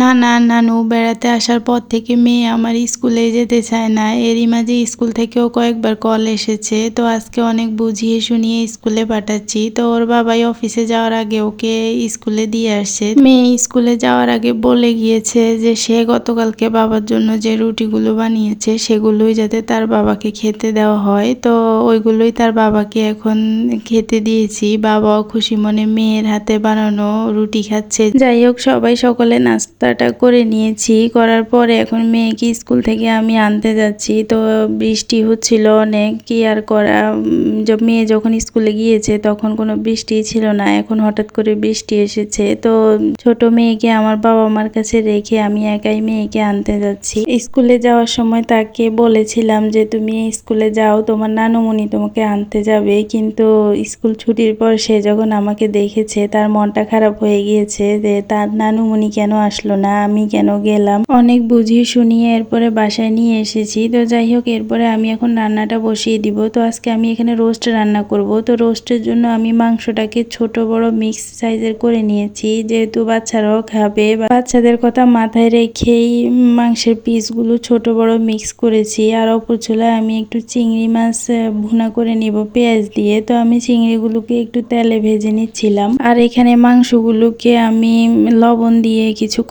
নানা নানু, বেড়াতে আসার পর থেকে মেয়ে আমার স্কুলে যেতে চায় না। এরই মাঝে স্কুল থেকেও কয়েকবার কল এসেছে। তো আজকে অনেক বুঝিয়ে শুনিয়ে স্কুলে পাঠাচ্ছি। তো ওর বাবাই অফিসে যাওয়ার আগে ওকে স্কুলে দিয়ে আসছে। মেয়ে স্কুলে যাওয়ার আগে বলে গিয়েছে যে সে গতকালকে বাবার জন্য যে রুটিগুলো বানিয়েছে, সেগুলোই যাতে তার বাবাকে খেতে দেওয়া হয়। তো ওইগুলোই তার বাবাকে এখন খেতে দিয়েছি। বাবাও খুশি মনে মেয়ের হাতে বানানো রুটি খাচ্ছে। যাই হোক, সবাই সকলে নাস্তাটা করে নিয়েছি। করার পরে এখন মেয়েকে স্কুল থেকে আমি আনতে যাচ্ছি। তো বৃষ্টি হচ্ছিল অনেক। কি আর করা? মেয়ে যখন স্কুলে গিয়েছে তখন কোনো বৃষ্টি ছিল না। এখন হঠাৎ করে বৃষ্টি এসেছে। তো ছোট মেয়েকে আমার বাবা মার কাছে রেখে আমি একাই মেয়েকে আনতে যাচ্ছি। স্কুলে যাওয়ার সময় তাকে বলেছিলাম যে, তুমি স্কুলে যাও, তোমার নানুমণি তোমাকে আনতে যাবে। কিন্তু স্কুল ছুটির পর সে যখন আমাকে দেখেছে, তার মনটা খারাপ হয়ে গিয়েছে যে, তার নানুমণি কেন আসলো? না, আমি কেন গেলাম? অনেক বুঝিয়ে শুনিয়ে এরপরে বাসায় নিয়ে এসেছি। তো যাই হোক, এরপরে আমি এখন রান্নাটা বসিয়ে দিব। তো আজকে আমি এখানে রোস্ট রান্না করব। তো রোস্টের জন্য আমি মাংসটাকে ছোট, বড় মিক্স সাইজের করে নিয়েছি। যেহেতু বাচ্চারাও খাবে বাচ্চাদের কথা মাথায় রেখেই মাংসের পিসগুলো ছোট, বড় মিক্স করেছি। আর অপর চুলায় আমি একটু চিংড়ি মাছ ভুনা করে নিব পেঁয়াজ দিয়ে। তো আমি চিংড়িগুলোকে একটু তেলে ভেজে নিচ্ছিলাম। আর এখানে মাংসগুলোকে আমি লবণ দিয়ে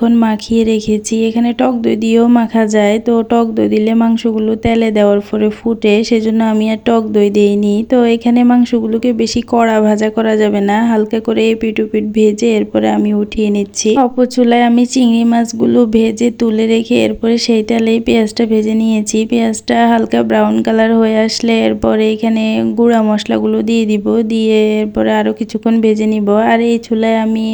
কিছুক্ষণ মাখিয়ে রেখেছি। এখানে টক দই দিয়েও মাখা যায়। তো টক দই দিলে মাংসগুলো তেলে দেওয়ার পরে ফুটে, সেজন্য আমি আর টক দই দিইনি। তো এখানে মাংসগুলোকে বেশি কড়া ভাজা করা যাবে না। হালকা করে এপিট উপিট ভেজে এরপরে আমি উঠিয়ে নিচ্ছি। অপর চুলায় আমি চিংড়ি মাছগুলো ভেজে তুলে রেখে এরপরে সেই তেলেই পেঁয়াজটা ভেজে নিয়েছি। পেঁয়াজটা হালকা ব্রাউন কালার হয়ে আসলে এরপরে এখানে গুঁড়া মশলাগুলো দিয়ে দিব। দিয়ে এরপরে আরও কিছুক্ষণ ভেজে নিব। আর এই চুলায় আমি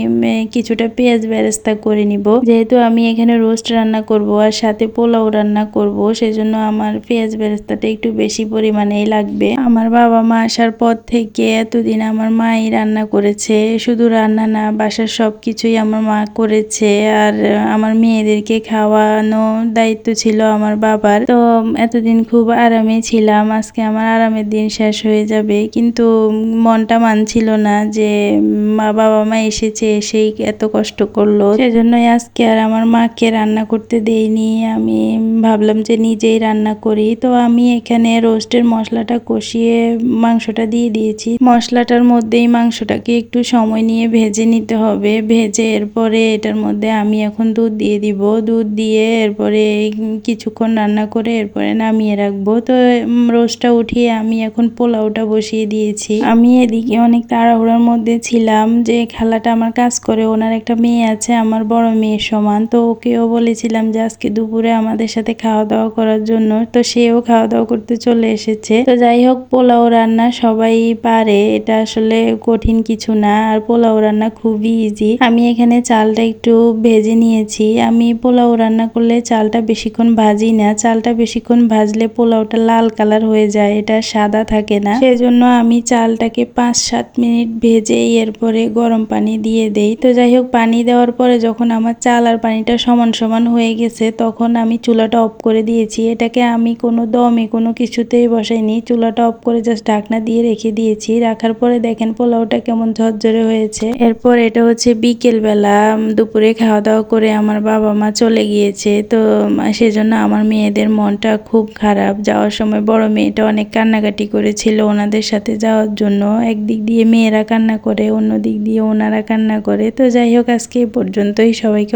কিছুটা পেঁয়াজ বেরেস্তা করে নিব। যেহেতু আমি এখানে রোস্ট রান্না করব আর সাথে পোলাও রান্না করব, সেজন্য আমার পেঁয়াজ বেরেস্তাটা একটু বেশি পরিমাণেই লাগবে। আমার বাবা মা আসার পর থেকে এতদিন আমার মাই রান্না করেছে। শুধু রান্না না, বাসার সব কিছুই আমার মা করেছে আর আমার মেয়েদেরকে খাওয়ানো দায়িত্ব ছিল আমার বাবার। তো এতদিন খুব আরামে ছিলাম, আজকে আমার আরামের দিন শেষ হয়ে যাবে। কিন্তু মনটা মানছিল না যে মা বাবা মা এসেছে, এসেই এত কষ্ট করল। সেজন্যই আজকে আর আমার মাকে রান্না করতে দেইনি। আমি ভাবলাম যে নিজেই রান্না করি। তো আমি এখানে রোস্টের মশলাটা কষিয়ে মাংসটা দিয়ে দিয়েছি। মশলাটার মধ্যেই মাংসটাকে একটু সময় নিয়ে ভেজে নিতে হবে। ভেজে এরপরে এটার মধ্যে আমি এখন দুধ দিয়ে দিব। দুধ দিয়ে এরপরে কিছুক্ষণ রান্না করে এরপরে নামিয়ে রাখব। তো রোস্টটা উঠিয়ে আমি এখন পোলাওটা বসিয়ে দিয়েছি। আমি এদিকে অনেক তাড়াহুড়ার মধ্যে ছিলাম যে, খালাটা আমার কাজ করে। ওনার একটা মেয়ে আছে, আমার বড় মেয়ের সমান। তো ওকেও বলেছিলাম যে আজকে দুপুরে আমাদের সাথে খাওয়া দাওয়া করার জন্য। তো সেও খাওয়া দাওয়া করতে চলে এসেছে। তো যাই হোক, পোলাও রান্না সবাই পারে। এটা আসলে কঠিন কিছু না। আর পোলাও রান্না খুবই ইজি আমি এখানে চালটা একটু ভেজে নিয়েছি। আমি পোলাও রান্না করলে চালটা বেশিক্ষণ ভাজি না। চালটা বেশিক্ষণ ভাজলে পোলাওটা লাল কালার হয়ে যায়। এটা সাদা থাকে না। সেজন্য আমি চালটাকে পাঁচ সাত মিনিট ভেজে এরপরে গরম পানি দিয়ে দেই। তো যাই হোক, পানি দেওয়ার পরে যখন আমার চাল আর পানিটা সমান সমান হয়ে গেছে, তখন আমি চুলাটা অফ করে দিয়েছি। এটাকে আমি কোনো দমে কোনো কিছুতেই বসাইনি। চুলাটা অফ করে জাস্ট ঢাকনা দিয়ে রেখে দিয়েছি। রাখার পরে দেখেন পোলাওটা কেমন ঝরঝরে হয়েছে। এরপর এটা হচ্ছে বিকেল বেলা দুপুরে খাওয়া দাওয়া করে আমার বাবা মা চলে গিয়েছে। তো সেজন্য আমার মেয়েদের মনটা খুব খারাপ। যাওয়ার সময় বড় মেয়েটা অনেক কান্নাকাটি করেছিল ওনাদের সাথে যাওয়ার জন্য। একদিক দিয়ে মেয়েরা কান্না করে অন্য দিক দিয়ে ওনারা কান্না করে। তো যাই হোক, আজকে এই পর্যন্তই। সবাইকে